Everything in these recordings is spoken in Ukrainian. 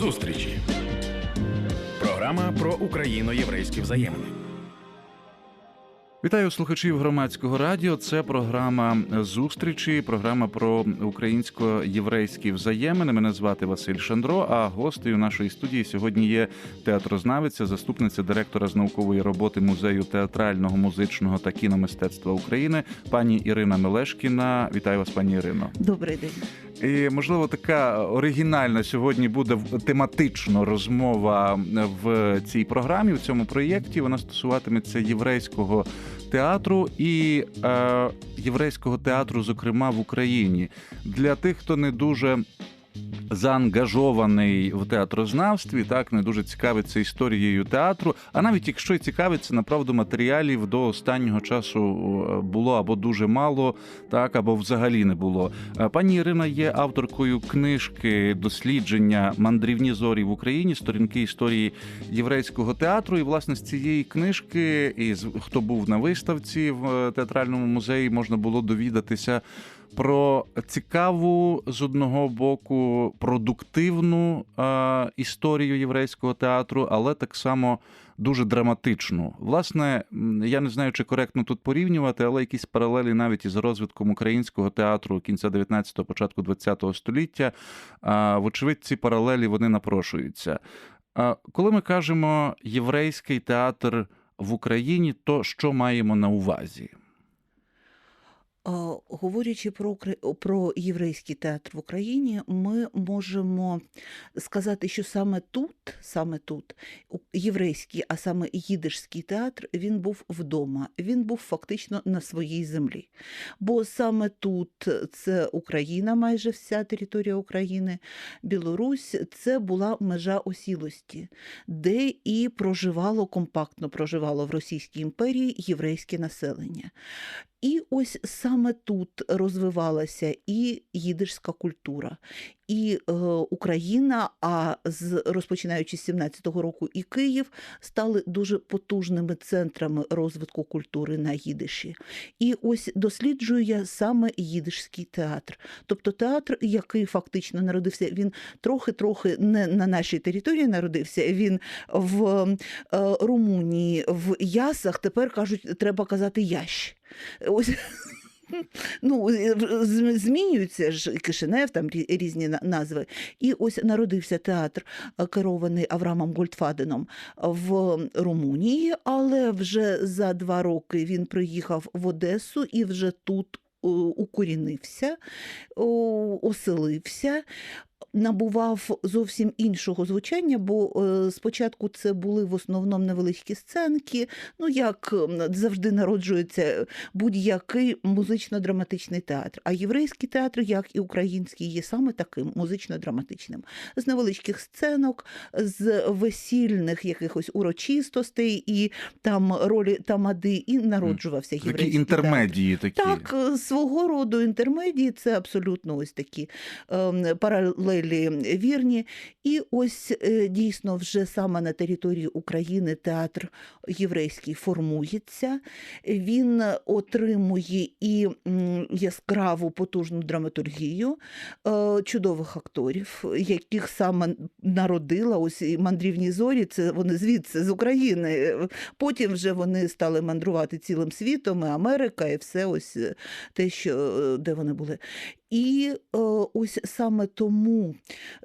Зустрічі. Програма про україно-єврейські взаємини. Вітаю слухачів громадського радіо. Це програма зустрічі, програма про українсько-єврейські взаємини. Мене звати Василь Шандро. А гостею нашої студії сьогодні є театрознавиця, заступниця директора з наукової роботи музею театрального, музичного та кіномистецтва України, пані Ірина Мелешкіна. Вітаю вас, пані Ірино. Добрий день. І можливо, така оригінальна сьогодні буде тематично розмова в цій програмі, в цьому проєкті. Вона стосуватиметься єврейського театру і е, єврейського театру, зокрема в Україні. Для тих, хто не дуже заангажований в театрознавстві, так не дуже цікавиться історією театру. А навіть якщо й цікавиться, направду матеріалів до останнього часу е, було або дуже мало, так або взагалі не було. Е, Пані Ірина є авторкою книжки дослідження мандрівні зорі в Україні, сторінки історії єврейського театру. І власне з цієї книжки, і з- хто був на виставці в е, театральному музеї, можна було довідатися про цікаву з одного боку продуктивну е, історію єврейського театру, але так само дуже драматичну. Власне, я не знаю, чи коректно тут порівнювати, але якісь паралелі навіть із розвитком українського театру кінця 19-го, початку 20-го століття. е, Вочевидь, ці паралелі вони напрошуються. Е, Коли ми кажемо єврейський театр в Україні, то що маємо на увазі? Говорячи про, про єврейський театр в Україні, ми можемо сказати, що саме тут, саме тут, єврейський, а саме їдишський театр, він був вдома, він був фактично на своїй землі. Бо саме тут це Україна, майже вся територія України, Білорусь, це була межа осілості, де і проживало компактно проживало в Російській імперії єврейське населення. І ось саме тут розвивалася і їдишська культура, і е, Україна, а з розпочинаючи з 17-го року, і Київ стали дуже потужними центрами розвитку культури на їдиші. І ось досліджую я саме їдишський театр, тобто театр, який фактично народився, він трохи-трохи не на нашій території народився. Він в е, Румунії, в Ясах тепер кажуть, треба казати ящ. Ось. Ну, змінюються ж Кишинев, там різні назви. І ось народився театр, е, керований Аврамом Гольдфаденом в Румунії, але вже за два роки він приїхав в Одесу і вже тут е, укорінився, оселився. Набував зовсім іншого звучання, бо е, спочатку це були в основному невеличкі сценки, ну як завжди народжується будь-який музично-драматичний театр. А єврейський театр, як і український, є саме таким музично-драматичним. З невеличких сценок, з весільних якихось урочистостей, і там ролі тамади, і народжувався Такі єврейський театр. інтермедії такі. Так, е, свого роду інтермедії це абсолютно ось такі ем, паралелі вірні. І ось е, дійсно вже саме на території України театр єврейський формується. Він отримує і яскраву потужну драматургію е, чудових акторів, яких саме народила ось і мандрівні зорі. Це вони звідси з України. Потім вже вони стали мандрувати цілим світом, і Америка, і все ось е, те, що де вони були. І е, ось саме тому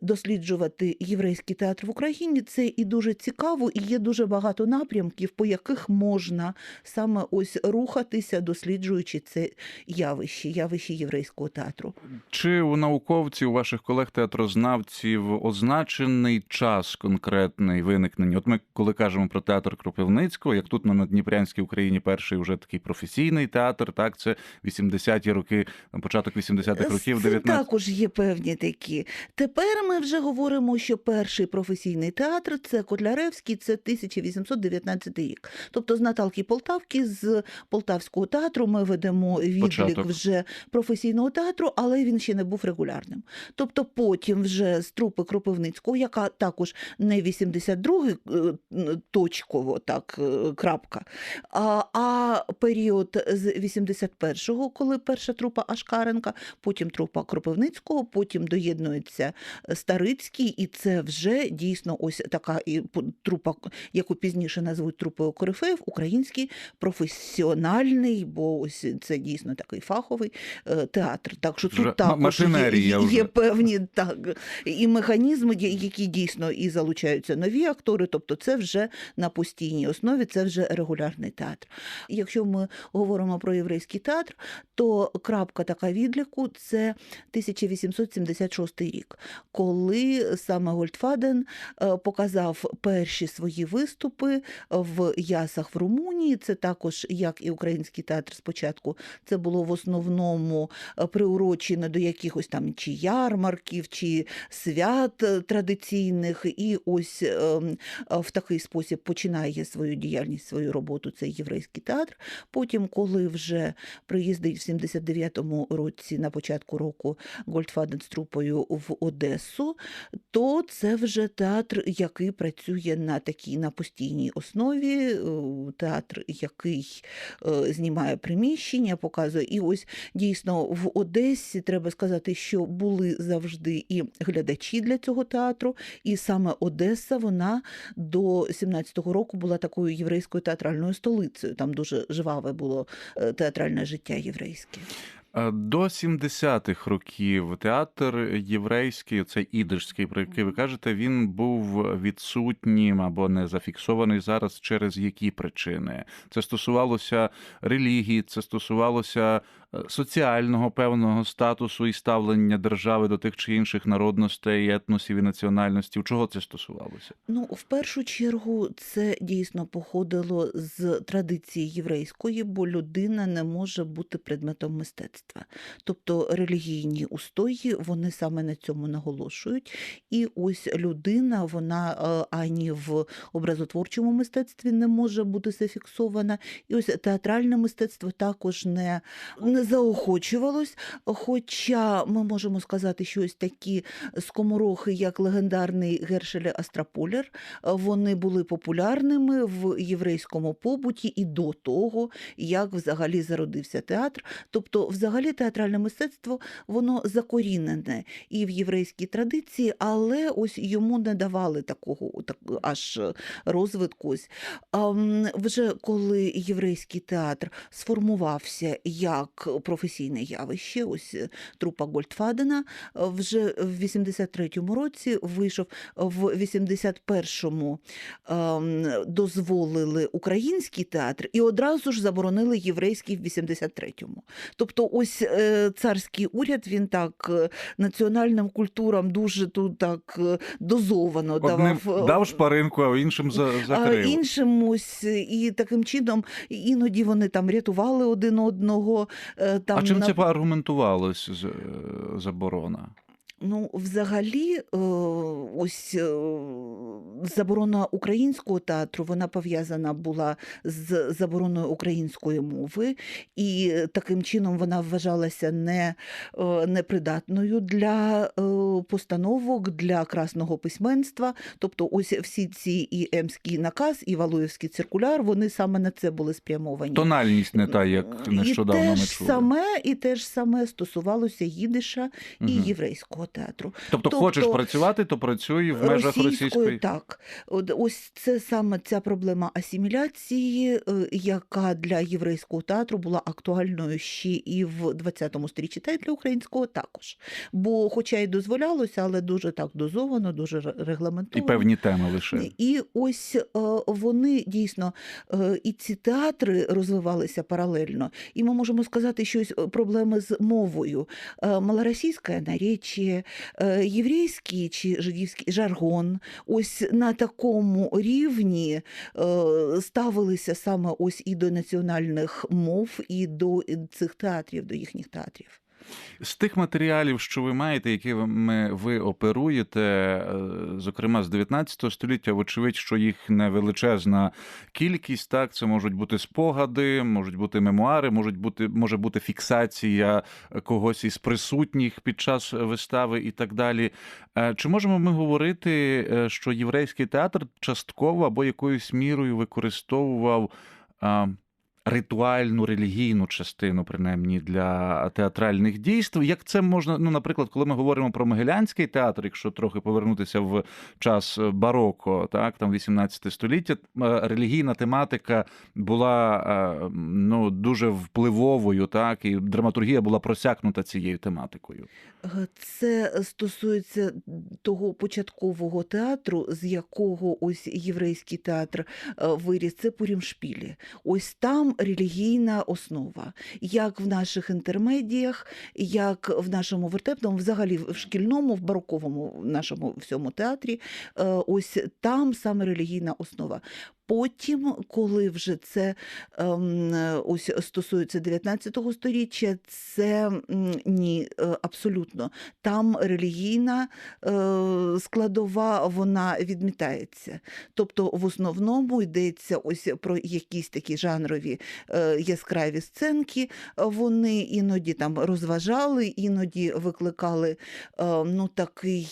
досліджувати єврейський театр в Україні це і дуже цікаво, і є дуже багато напрямків, по яких можна саме ось рухатися, досліджуючи це явище, явище єврейського театру. Чи у науковців, у ваших колег театрознавців означений час конкретний виникнення? От ми, коли кажемо про театр Кропивницького, як тут на Надніпрянській Україні перший вже такий професійний театр, так це 80-ті роки, початок 80-х років, Цим 19 також є певні такі. Тепер ми вже говоримо, що перший професійний театр це Котляревський, це 1819 рік. Тобто з Наталки Полтавки, з Полтавського театру ми ведемо відлік Початок. вже професійного театру, але він ще не був регулярним. Тобто потім вже з трупи Кропивницького, яка також не 82-й е, точково, так, е, крапка, а, а період з 81-го, коли перша трупа Ашкаренка, потім потім трупа Кропивницького, потім доєднується Старицький, і це вже дійсно ось така і трупа, яку пізніше назвуть трупою корифеїв, український професіональний, бо ось це дійсно такий фаховий е, театр. Так що тут також є, є певні так і механізми, які дійсно і залучаються нові актори, тобто це вже на постійній основі, це вже регулярний театр. Якщо ми говоримо про єврейський театр, то крапка така відліку це 1876 рік, коли саме Гольдфаден е, показав перші свої виступи в Ясах в Румунії. Це також, як і український театр спочатку, це було в основному е, приурочено до якихось там чи ярмарків, чи свят е, традиційних. І ось в такий спосіб починає свою діяльність, свою роботу цей єврейський театр. Потім, коли вже приїздить в 79-му році, на початку року, Гольдфаден з трупою в Одесу, то це вже театр, який працює на такій на постійній основі, е, театр, який е, знімає приміщення, показує. І ось дійсно в Одесі треба сказати, що були завжди і глядачі для цього театру, і саме Одеса вона до 17-го року була такою єврейською театральною столицею. Там дуже жваве було е, театральне життя єврейське. Е, До 70-х років театр єврейський, цей ідишський, про який ви кажете, він був відсутнім або не зафіксований зараз через які причини? Це стосувалося релігії, це стосувалося соціального певного статусу і ставлення держави до тих чи інших народностей, етносів і національностей. Чого це стосувалося? Ну, в першу чергу, це дійсно походило з традиції єврейської, бо людина не може бути предметом мистецтва. Тобто релігійні устої вони саме на цьому наголошують. І ось людина, вона е, ані в образотворчому мистецтві не може бути зафіксована. І ось театральне мистецтво також не, не заохочувалось. Хоча ми можемо сказати, що ось такі скоморохи, як легендарний Гершель Астраполер, вони були популярними в єврейському побуті і до того, як взагалі зародився театр. Тобто, взагалі, театральне мистецтво воно закорінене і в єврейській традиції, але ось йому не давали такого так, аж розвитку. Ось. А, вже коли єврейський театр сформувався як професійне явище, ось е, трупа Гольдфадена, е, вже в 83-му році вийшов в 81-му ем, дозволили український театр і одразу ж заборонили єврейський в 83-му. Тобто, ось е, царський уряд він так національним культурам дуже тут так дозовано Одним давав. дав шпаринку, а іншим за- закрив. іншим ось і таким чином іноді вони там рятували один одного. Е, Там А чим на- це поаргументувалось е, заборона? Ну, взагалі, е, ось е, заборона українського театру вона пов'язана була з забороною української мови, і таким чином вона вважалася не, е, непридатною для постановок, для красного письменства. Тобто, ось всі ці і Емський наказ, і Валуєвський циркуляр, вони саме на це були спрямовані. Тональність не та, як нещодавно і ми те ж чули. саме, і те ж саме стосувалося їдиша і Мгм. єврейського театру. Тобто, тобто, хочеш працювати, то працюй в межах російської. Так, От ось це саме ця проблема асиміляції, е, яка для єврейського театру була актуальною ще і в 20 сторіччі, та й для українського також. Бо, хоча й дозволялося, але дуже так дозовано, дуже ре- І певні теми лише. І ось е, вони дійсно е, і ці театри розвивалися паралельно. І ми можемо сказати, що е, проблеми з мовою. Малоросійське наречие, е, єврейський чи жидівський жаргон. Ось на такому рівні е, ставилися саме ось і до національних мов, і до цих театрів, до їхніх театрів. З тих матеріалів, що ви маєте, якими ви оперуєте, е, зокрема з 19 століття, вочевидь, що їх не величезна кількість. Так, це можуть бути спогади, можуть бути мемуари, можуть бути може бути фіксація когось із присутніх під час вистави і так далі. Е, Чи можемо ми говорити, е, що єврейський театр частково або якоюсь мірою використовував? Ритуальну релігійну частину, принаймні для театральних дійств. Як це можна, ну, наприклад, коли ми говоримо про Могилянський театр, якщо трохи повернутися в час бароко, так там 18 століття, е, релігійна тематика була е, ну дуже впливовою, так і драматургія була просякнута цією тематикою. Е, Це стосується того початкового театру, з якого ось єврейський театр е, виріс. Це Пурімшпілі. Ось там релігійна основа, як в наших інтермедіях, як в нашому вертепному, взагалі в шкільному, в бароковому нашому всьому театрі. е, Ось там саме релігійна основа. Потім, коли вже це ем, ось стосується 19 століття, це ні, е, абсолютно. Там релігійна е, складова вона відмітається. Тобто, в основному йдеться ось про якісь такі жанрові е, яскраві сценки. Вони іноді там розважали, іноді викликали ну, такий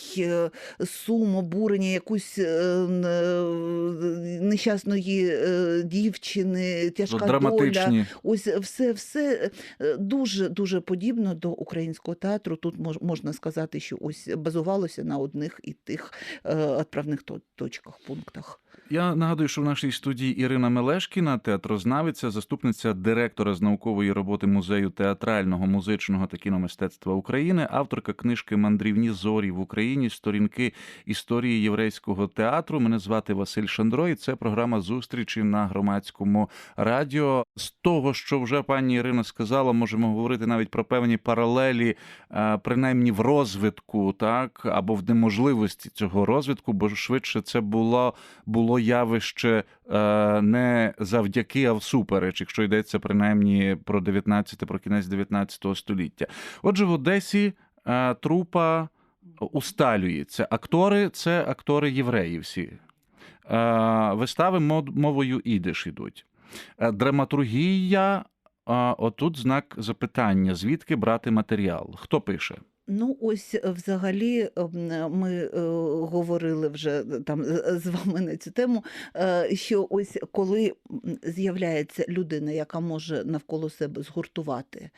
сум, обурення, якусь н- е, нещасної е, дівчини, тяжка доля. Ось все, все е, дуже дуже подібно до українського театру. Тут мож, можна сказати, що ось базувалося на одних і тих е, відправних точках, пунктах. Я нагадую, що в нашій студії Ірина Мелешкіна, театрознавиця, заступниця директора з наукової роботи музею театрального, музичного та кіномистецтва України, авторка книжки Мандрівні зорі в Україні. Сторінки історії єврейського театру. Мене звати Василь Шандро, і це програма зустрічі на громадському радіо. З того, що вже пані Ірина сказала, можемо говорити навіть про певні паралелі, е, принаймні в розвитку, так або в неможливості цього розвитку, бо швидше це було було явище е, не завдяки, а всупереч, якщо йдеться принаймні про 19, про кінець 19 століття. Отже, в Одесі е, трупа усталюється. Актори це актори євреї всі. Е, вистави мовою ідиш ідуть. Е, Драматургія. Отут знак запитання: звідки брати матеріал? Хто пише? Ну, ось е, взагалі ем, ми е, говорили вже е, там з вами на цю тему, е, що ось коли з'являється людина, яка може навколо себе згуртувати,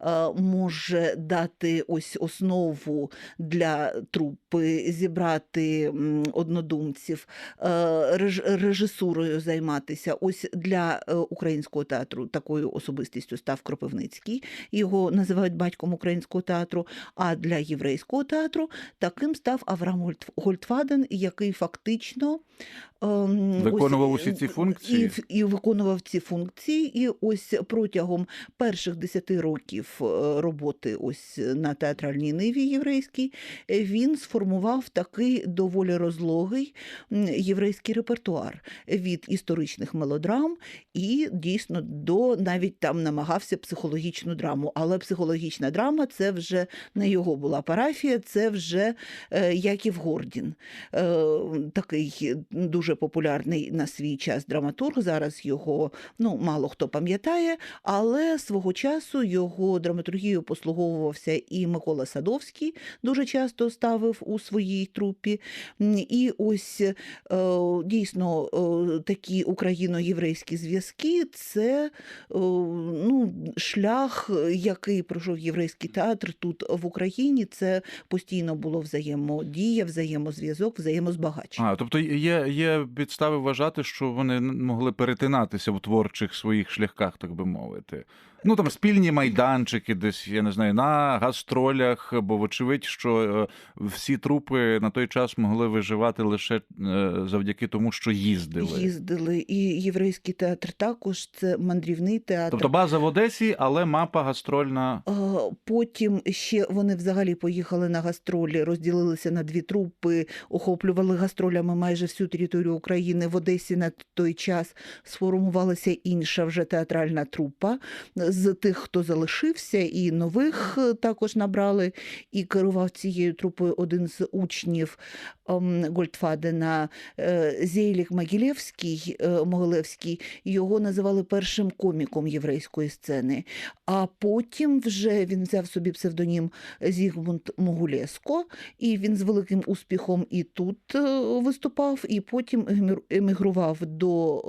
е, може дати ось основу для трупи, зібрати однодумців, е, реж- режисурою займатися. Ось для е, українського театру такою особистістю став Кропивницький. Його називають батьком українського театру. А для єврейського театру таким став Авраам Гольдфаден, який фактично ем, Виконував ось, усі ці е, функції? І, і виконував ці функції. І ось протягом перших десяти років е, роботи ось на театральній ниві єврейській е, він сформував такий доволі розлогий єврейський репертуар від історичних мелодрам і дійсно до навіть там намагався психологічну драму. Але психологічна драма це вже не його була парафія, це вже е, Яків Гордін, е, такий дуже популярний на свій час драматург. Зараз його ну мало хто пам'ятає, але свого часу його драматургію послуговувався і Микола Садовський, дуже часто ставив у своїй трупі. І ось е, дійсно такі україно-єврейські зв'язки це ну, шлях, який пройшов єврейський театр тут в Україні. Це постійно було взаємодія, взаємозв'язок, взаємозбагачення. А, тобто є, є підстави вважати, що вони могли перетинатися в творчих своїх шляхах, так би мовити. Ну там спільні майданчики, десь я не знаю, на гастролях, бо вочевидь, що е, всі трупи на той час могли виживати лише е, завдяки тому, що їздили. Їздили. І єврейський театр також це мандрівний театр. Тобто база в Одесі, але мапа гастрольна. Потім ще вони взагалі поїхали на гастролі, розділилися на дві трупи, охоплювали гастролями майже всю територію України. В Одесі на той час сформувалася інша вже театральна трупа з тих, хто залишився, і нових е, також набрали, і керував цією трупою один з учнів ем, Гольдфадена е, Зейлік Могилевський, е, Могилевський. Його називали першим коміком єврейської сцени. А потім вже він взяв собі псевдонім Зігмунд Могулєско, і він з великим успіхом і тут виступав, і потім емігрував до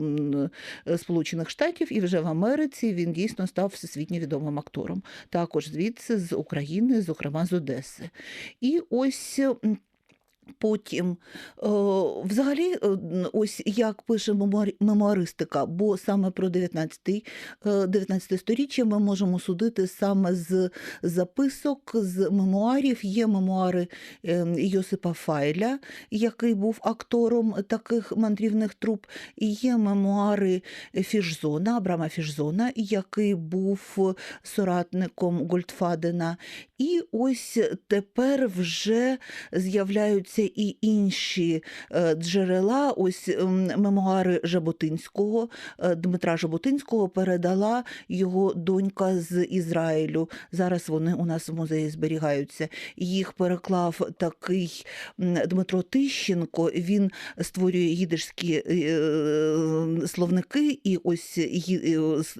ем, Сполучених Штатів, і вже в Америці він дійсно став всесвітньо відомим актором. Також звідси з України, зокрема з Одеси. І ось. Потім, е, взагалі, е, ось як пише мемуаристика, бо саме про 19, е, 19 сторіччя ми можемо судити саме з записок, з мемуарів. Є мемуари е, Йосипа Файля, який був актором таких мандрівних труп, є мемуари Фішзона, Абрама Фішзона, який був соратником Гольдфадена. І ось тепер вже з'являються і інші е, джерела. Ось ем, мемуари Жаботинського, е, Дмитра Жаботинського передала його донька з Ізраїлю. Зараз вони у нас в музеї зберігаються. Їх переклав такий Дмитро Тищенко. Він створює їдишські е, словники, і ось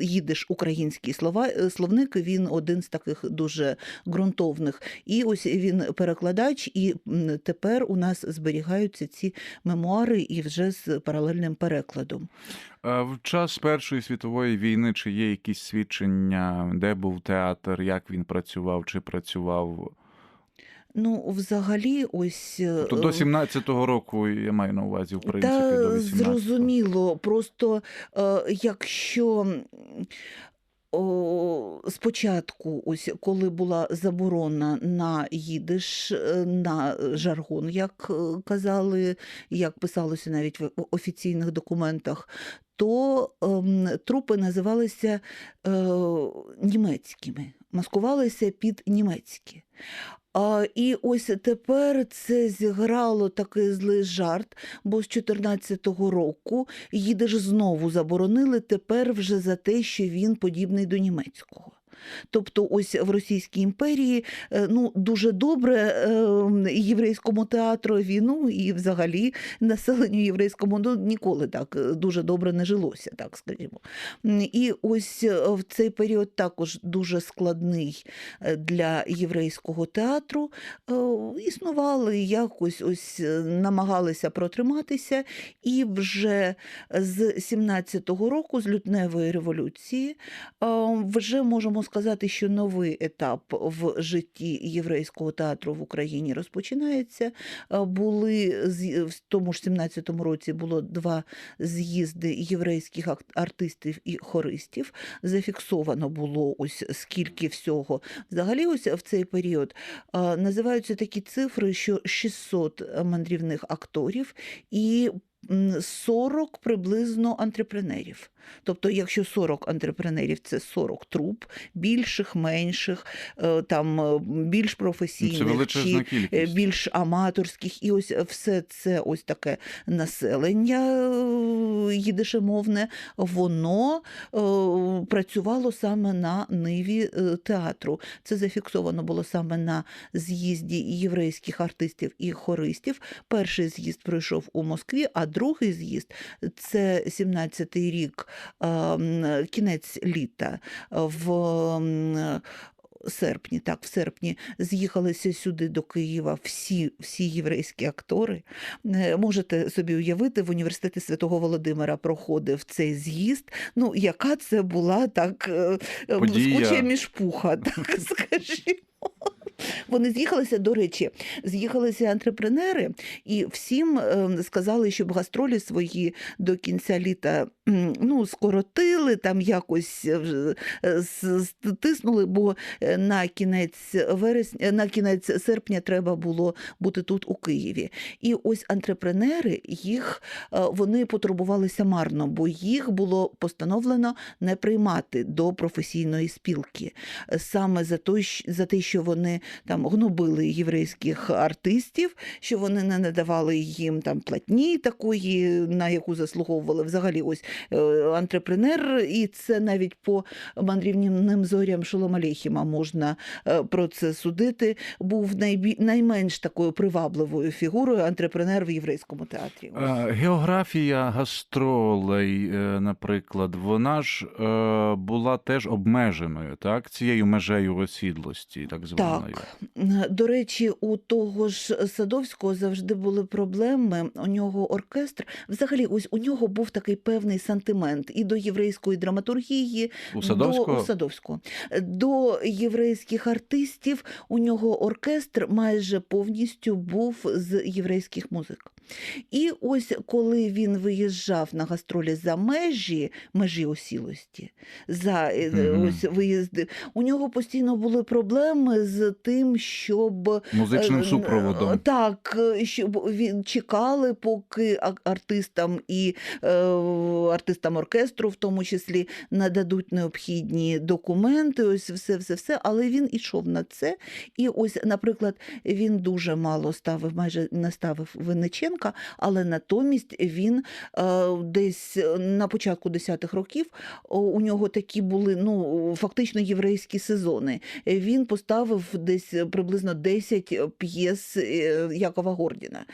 їдиш українські слова словник. Він один з таких дуже ґрунтовних. І ось він перекладач, і м, тепер у нас зберігаються ці мемуари і вже з паралельним перекладом. А В час Першої світової війни чи є якісь свідчення, де був театр, як він працював, чи працював? Ну, взагалі, ось е, То до 17-го року я маю на увазі, в принципі, Та до 18-го. зрозуміло. Просто е, якщо спочатку, ось коли була заборона на їдиш, е, на жаргон, як е, казали, як писалося навіть в офіційних документах, то ем, трупи називалися е, німецькими, маскувалися під німецькі. А, і ось тепер це зіграло такий злий жарт, бо з 14-го року їдеш знову заборонили тепер вже за те, що він подібний до німецького. Тобто, ось в Російській імперії е, ну дуже добре е, єврейському театрові, ну і взагалі населенню єврейському ну, ніколи так е, дуже добре не жилося, так скажімо. І ось е, в цей період також дуже складний для єврейського театру. Існували якось ось намагалися протриматися, і вже з 17-го року, з лютневої революції, вже можемо сказати, що новий етап в житті єврейського театру в Україні розпочинається. Були в тому ж 17-му році було два з'їзди єврейських артистів і хористів. Зафіксовано було ось скільки всього. Взагалі, ось в цей період називаються такі цифри, що 600 мандрівних акторів і 40 приблизно антрепренерів. Тобто, якщо 40 антрепренерів це 40 труп, більших, менших, е, там е, більш професійних чи е, більш аматорських, і ось все це ось таке населення їдишемовне, воно працювало саме на ниві театру. Це зафіксовано було саме на з'їзді єврейських артистів і хористів. Перший з'їзд пройшов у Москві, а другий з'їзд це 17-й рік, кінець літа в серпні, так, в серпні з'їхалися сюди до Києва всі, всі єврейські актори. Е, Можете собі уявити, в університеті Святого Володимира проходив цей з'їзд. Ну, яка це була так е, е, блискуча мішпуха, так скажімо. Вони з'їхалися, до речі, з'їхалися антрепренери, і всім е, сказали, щоб гастролі свої до кінця літа ну, скоротили, там якось е, вже, е, стиснули, бо е, на кінець вересня, на кінець серпня треба було бути тут у Києві. І ось антрепренери їх е, вони потурбувалися марно, бо їх було постановлено не приймати до професійної спілки. Е, Саме за той, за те, що вони там гнобили єврейських артистів, що вони не надавали їм там платні такої, на яку заслуговували взагалі ось е, антрепренер, і це навіть по мандрівним зорям Шолома Алейхіма можна е, про це судити. Був найбі... найменш такою привабливою фігурою антрепренер в єврейському театрі. Е, Географія гастролей, наприклад, вона ж була теж обмеженою, так? Цією межею осідлості, так званою. Так. До речі, у того ж Садовського завжди були проблеми. У нього оркестр. Взагалі, ось у нього був такий певний сантимент і до єврейської драматургії, У Садовського До, у Садовського. До єврейських артистів у нього оркестр майже повністю був з єврейських музик. І ось коли він виїжджав на гастролі за межі, межі осілості, за Мгм. ось виїзди, у нього постійно були проблеми з тим, щоб музичним Е, супроводом. Так, щоб він чекали, поки артистам і е, артистам оркестру, в тому числі, нададуть необхідні документи. Ось все, все, все. Але він ішов на це. І ось, наприклад, він дуже мало ставив, майже не ставив Винниченка, але натомість він е, десь на початку 10-х років у нього такі були ну фактично єврейські сезони. Він поставив десь приблизно 10 п'єс е, Якова Гордіна.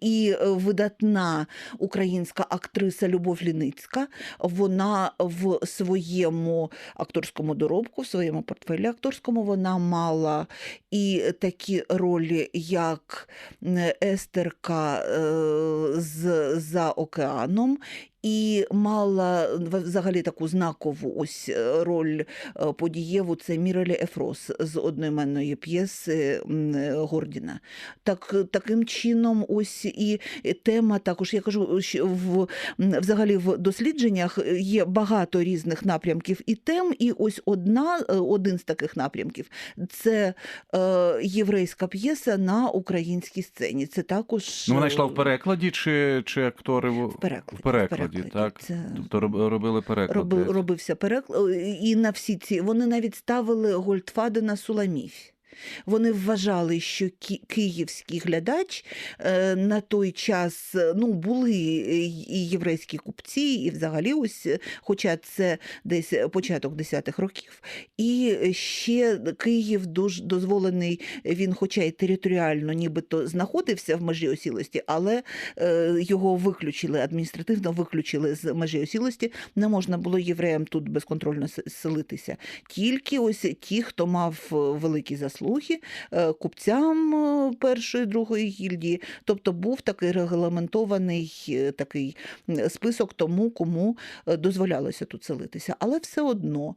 І видатна українська актриса Любов Ліницька, вона в своєму акторському доробку, в своєму портфелі акторському, вона мала і такі ролі, як Естерка з за океаном. І мала взагалі таку знакову ось е, роль е, подієву це Мірелі Ефрос з одноіменної п'єси е, Гордіна. Так, таким чином, ось і тема також, я кажу, що в, взагалі в дослідженнях є багато різних напрямків і тем, і ось одна, е, один з таких напрямків це е, єврейська п'єса на українській сцені. Це також Ну, вона йшла в е, перекладі, чи, чи актори в перекладі. в перекладі, так? Це... Тобто роб- робили переклад. Роби, робився переклад, і на всі ці вони навіть ставили Гольдфадена Суламіф. Вони вважали, що ки- київський глядач е, на той час е, ну, були і єврейські купці, і взагалі ось, е, хоча це десь початок 10-х років. І ще Київ дуже дозволений, він, хоча й територіально нібито знаходився в межі осілості, але е, його виключили, адміністративно виключили з межі осілості. Не можна було євреям тут безконтрольно селитися. Тільки ось ті, хто мав е, великі заслуги, е, купцям е, першої, другої гільдії. Тобто був такий регламентований е, такий список тому, кому дозволялося тут селитися. Але все одно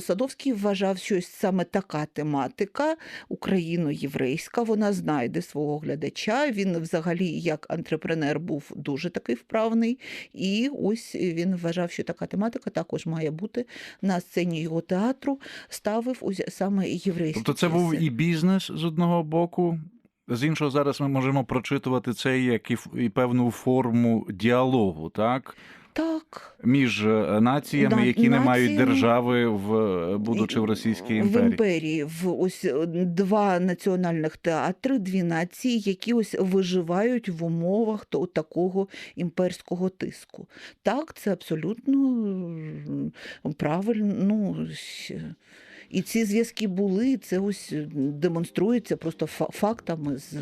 Садовський вважав, що саме така тематика україно-єврейська, вона знайде свого глядача. Він взагалі як антрепренер був дуже такий вправний. І ось він вважав, що така тематика також має бути на сцені його театру. Ставив саме єврейські Тобто це був і бізнес з одного боку. З іншого, зараз ми можемо прочитувати це як і, і певну форму діалогу, так? Так. Між е, націями, Да, які не мають держави, в, е, будучи в Російській В імперії. імперії в ось е, два національних театри, дві нації, які ось виживають в умовах то- такого імперського тиску. Так, це абсолютно правильно. Ну, і ці зв'язки були, це ось демонструється просто фактами з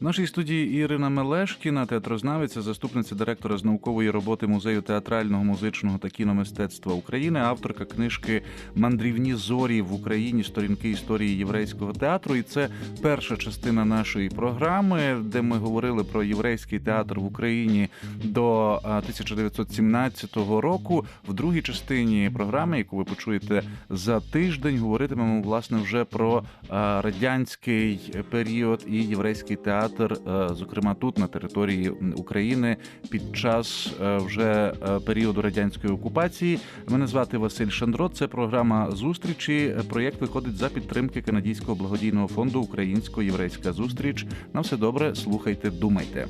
В нашій студії Ірина Мелешкіна, театрознавиця, заступниця директора з наукової роботи музею театрального, музичного та кіномистецтва України, авторка книжки Мандрівні зорі в Україні сторінки історії єврейського театру. І це перша частина нашої програми, де ми говорили про єврейський театр в Україні до а, 1917 року. В другій частині програми, яку ви почуєте за тиждень, говоритимемо власне вже про радянський період і єврейський театр, е, зокрема тут на території України, під час е, вже е, періоду радянської окупації. Мене звати Василь Шандро. Це програма зустрічі. Проєкт виходить за підтримки канадського благодійного фонду Українсько-єврейська зустріч. На все добре, слухайте, думайте.